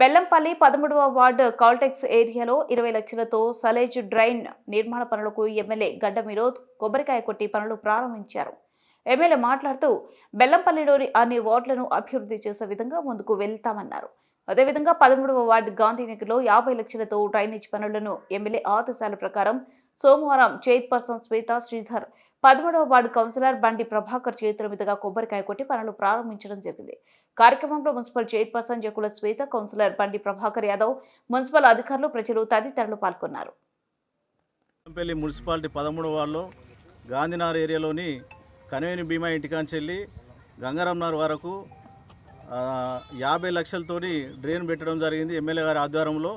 బెల్లంపల్లి పదమూడవ ward Caltex ఏరియాలో ఇరవై లక్షలతో సలేజ్ డ్రైన్ నిర్మాణ పనులకు ఎమ్మెల్యే గడ్డ వినోద్ కొబ్బరికాయ కొట్టి పనులు ప్రారంభించారు. ఎమ్మెల్యే మాట్లాడుతూ బెల్లంపల్లిలోని అన్ని వార్డులను అభివృద్ధి చేసే విధంగా ముందుకు వెళ్తామన్నారు. అదేవిధంగా పదమూడవ వార్డు గాంధీనగర్లో యాభై లక్షలతో డ్రైనేజ్ పనులను ఎమ్మెల్యే ఆదేశాల ప్రకారం సోమవారం చైర్పర్సన్ శ్వేత శ్రీధర్ పదమూడవ వార్డు కౌన్సిలర్ బండి ప్రభాకర్ చేతుల మీదుగా కొబ్బరికాయ కొట్టి పనులు ప్రారంభించడం జరిగింది. కార్యక్రమంలో municipal chairperson Jakula Swetha councillor Bandi Prabhakar Yadav municipal అధికారులు ప్రజలు తదితరులు పాల్గొన్నారు. మున్సిపాలిటీ పదమూడవ వార్డులో గాంధీనగర్ ఏరియాలోని కనవేని భీమా ఇంటికాంచెల్లి గంగారాంనగర్ వరకు యాభై లక్షలతోని డ్రైన్ పెట్టడం జరిగింది ఎమ్మెల్యే గారి ఆధ్వర్యంలో.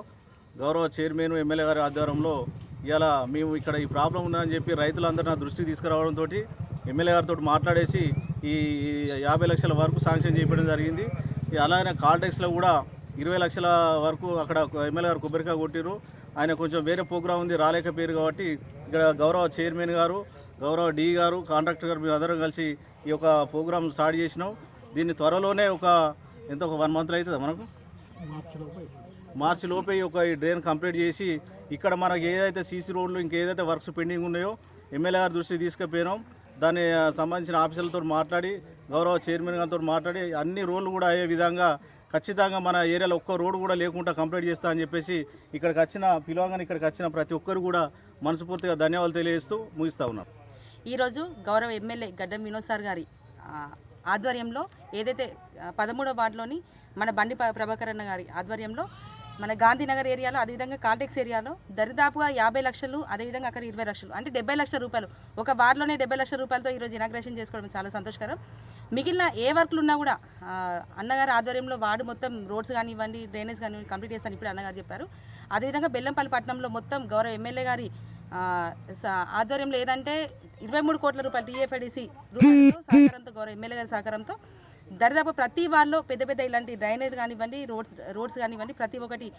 గౌరవ చైర్మన్ ఎమ్మెల్యే గారి ఆధ్వర్యంలో. ఇలా మేము ఇక్కడ ఈ ప్రాబ్లం ఉందని చెప్పి రైతులందరూ నా దృష్టికి తీసుకురావడంతో ఎమ్మెల్యే గారితో మాట్లాడేసి ఈ యాభై లక్షల వరకు శాంక్షన్ చేయడం జరిగింది. అలాగే కాల్టెక్స్లో కూడా ఇరవై లక్షల వరకు అక్కడ ఎమ్మెల్యే గారు కొబ్బరికాయ కొట్టిరు ఆయన కొంచెం వేరే ప్రోగ్రామ్ ఉంది రాలేకపోయారు కాబట్టి ఇక్కడ గౌరవ చైర్మన్ గారు గౌరవ డి గారు కాంట్రాక్టర్ గారు మేము అందరం కలిసి ఈ యొక్క ప్రోగ్రామ్ స్టార్ట్ చేసినాం. దీన్ని త్వరలోనే ఒక ఎంత ఒక వన్ మంత్లో అవుతుందా మనకు? మార్చి లోపే ఒక ఈ డ్రైన్ కంప్లీట్ చేసి ఇక్కడ మనకి ఏదైతే సీసీ రోడ్లు ఇంకేదైతే వర్క్స్ పెండింగ్ ఉన్నాయో ఎమ్మెల్యే గారి దృష్టికి తీసుకుపోయినాం. దాన్ని సంబంధించిన ఆఫీసర్లతో మాట్లాడి గౌరవ చైర్మన్ గారితో మాట్లాడి అన్ని రోడ్లు కూడా అయ్యే విధంగా ఖచ్చితంగా మన ఏరియాలో ఒక్క రోడ్డు కూడా లేకుండా కంప్లీట్ చేస్తా అని చెప్పేసి ఇక్కడికి వచ్చిన పిలవగానే ఇక్కడికి వచ్చిన ప్రతి ఒక్కరు కూడా మనస్ఫూర్తిగా ధన్యవాదాలు తెలియజేస్తూ ముగిస్తూ ఉన్నాం. ఈరోజు గౌరవ ఎమ్మెల్యే గడ్డం వినోద్ సార్ గారి ఆధ్వర్యంలో ఏదైతే పదమూడవ వార్డులోని మన బండి ప్రభాకరణ అన్న గారి ఆధ్వర్యంలో మన గాంధీనగర్ ఏరియాలో అదేవిధంగా కాల్టెక్స్ ఏరియాలో దరిదాపుగా యాభై లక్షలు అదేవిధంగా అక్కడ ఇరవై లక్షలు అంటే డెబ్బై లక్షల రూపాయలు ఒక వార్డులోనే డెబ్బై లక్షల రూపాయలతో ఈరోజు ఇనాగ్రేషన్ చేసుకోవడం చాలా సంతోషకరం. మిగిలిన ఏ వర్క్లు ఉన్నా కూడా అన్నగారు అన్నగారి ఆధ్వర్యంలో వార్డు మొత్తం రోడ్స్ కానివ్వండి డ్రైనేజ్ కానివ్వండి కంప్లీట్ చేస్తాను ఇప్పుడు అన్నగారు చెప్పారు. అదేవిధంగా బెల్లంపల్లి పట్టణంలో మొత్తం గౌరవ ఎమ్మెల్యే గారి ఆధ్వర్యంలో ఏదంటే ఇరవై మూడు కోట్ల రూపాయలు టీఏఫ్ఐడిసి రూపాయలతో సహకారంతో గౌరవ ఎమ్మెల్యే గారి సహకారంతో దరిదాపు ప్రతి వార్డులో పెద్ద పెద్ద ఇలాంటి డ్రైనేజ్ కానివ్వండి రోడ్స్ రోడ్స్ కానివ్వండి ప్రతి ఒక్కటి